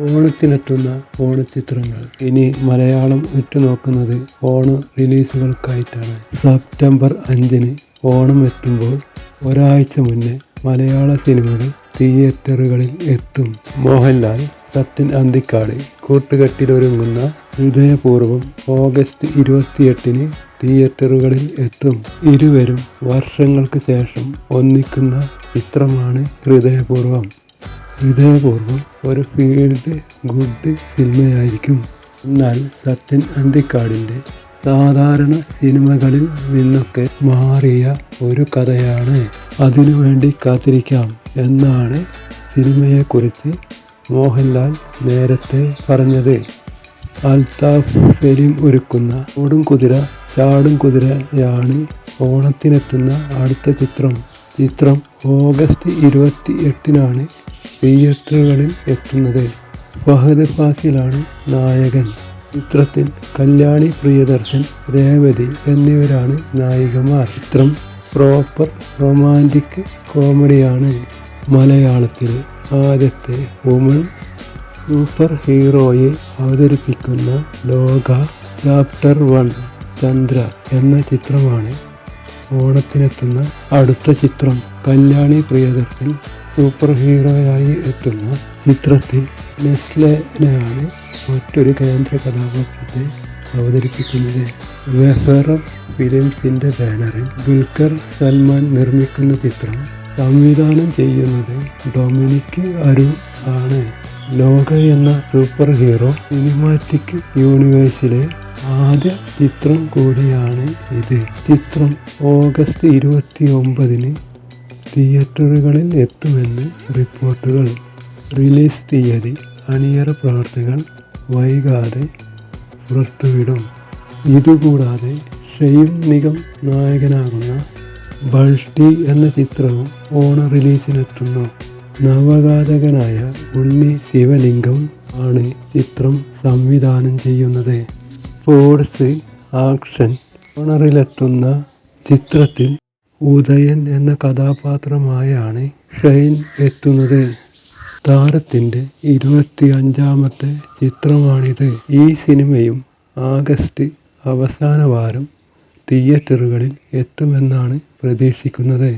ഓണത്തിനെത്തുന്ന ഓണച്ചിത്രങ്ങൾ ഇനി മലയാളം ഉറ്റുനോക്കുന്നത് ഓണ റിലീസുകൾക്കായിട്ടാണ്. സെപ്റ്റംബർ അഞ്ചിന് ഓണം എത്തുമ്പോൾ ഒരാഴ്ച മുന്നേ മലയാള സിനിമകൾ തിയേറ്ററുകളിൽ എത്തും. മോഹൻലാൽ സത്യൻ അന്തിക്കാട് കൂട്ടുകെട്ടിലൊരുങ്ങുന്ന ഹൃദയപൂർവം ഓഗസ്റ്റ് ഇരുപത്തിയെട്ടിന് തിയേറ്ററുകളിൽ എത്തും. ഇരുവരും വർഷങ്ങൾക്ക് ശേഷം ഒന്നിക്കുന്ന ചിത്രമാണ് ഹൃദയപൂർവം. ഹൃദയപൂർവം ഒരു ഫീൽഡ് ഗുഡ് സിനിമയായിരിക്കും എന്നാൽ സത്യൻ അന്തിക്കാടിന്റെ സാധാരണ സിനിമകളിൽ നിന്നൊക്കെ മാറിയ ഒരു കഥയാണ് അതിനുവേണ്ടി കാത്തിരിക്കാം എന്നാണ് സിനിമയെക്കുറിച്ച് മോഹൻലാൽ നേരത്തെ പറഞ്ഞത്. അൽതാഫ് സലീം ഒരുക്കുന്ന ഓടും കുതിര ചാടും കുതിരയാണ് ഓണത്തിനെത്തുന്ന അടുത്ത ചിത്രം. ചിത്രം ഓഗസ്റ്റ് ഇരുപത്തി എട്ടിനാണ് തിയേറ്ററുകളിൽ എത്തുന്നത് ഫഹദ് ഫാസിലാണ് നായകൻ. ചിത്രത്തിൽ കല്യാണി പ്രിയദർശൻ രേവതി എന്നിവരാണ് നായികമാർ. ചിത്രം പ്രോപ്പർ റൊമാന്റിക് കോമഡിയാണ്. മലയാളത്തിൽ ആദ്യത്തെ വുമൺ സൂപ്പർ ഹീറോയെ അവതരിപ്പിക്കുന്ന ലോക ചാപ്റ്റർ വൺ ചന്ദ്ര എന്ന ചിത്രമാണ് ഓണത്തിനെത്തുന്ന അടുത്ത ചിത്രം. കല്യാണി പ്രിയദർശൻ സൂപ്പർ ഹീറോയായി എത്തുന്ന ചിത്രത്തിൽ നെസ്ലനെയാണ് മറ്റൊരു കേന്ദ്ര കഥാപാത്രത്തെ അവതരിപ്പിക്കുന്നത്. വെഫറം ഫിലിംസിന്റെ ബാനറിൽ ദുൽഖർ സൽമാൻ നിർമ്മിക്കുന്ന ചിത്രം സംവിധാനം ചെയ്യുന്നത് ഡൊമിനിക് അരു ആണ്. ലോക എന്ന സൂപ്പർ ഹീറോ സിനിമാറ്റിക് യൂണിവേഴ്സിലെ ആദ്യ ചിത്രം കൂടിയാണ് ഇത്. ചിത്രം ഓഗസ്റ്റ് ഇരുപത്തി ഒമ്പതിന് തിയേറ്ററുകളിൽ എത്തുമെന്ന് റിപ്പോർട്ടുകൾ. റിലീസ് തീയതി അണിയറ പ്രവർത്തികൾ വൈകാതെ പുറത്തുവിടും. ഇതുകൂടാതെ ഷെയ്ം നിഗം നായകനാകുന്ന ബൾട്ടി എന്ന ചിത്രവും ഓണ റിലീസിനെത്തുന്നു. നവഘാതകനായ ഉണ്ണി ശിവലിംഗം ആണ് ചിത്രം സംവിധാനം ചെയ്യുന്നത്. സ്പോർട്സ് ആക്ഷൻ ഓണറിലെത്തുന്ന ചിത്രത്തിൽ ഉദയൻ എന്ന കഥാപാത്രമായാണ് ഷൈൻ എത്തുന്നത്. താരത്തിന്റെ ഇരുപത്തി അഞ്ചാമത്തെ ചിത്രമാണിത്. ഈ സിനിമയും ആഗസ്റ്റ് അവസാന വാരം തിയേറ്ററുകളിൽ എത്തുമെന്നാണ് പ്രതീക്ഷിക്കുന്നത്.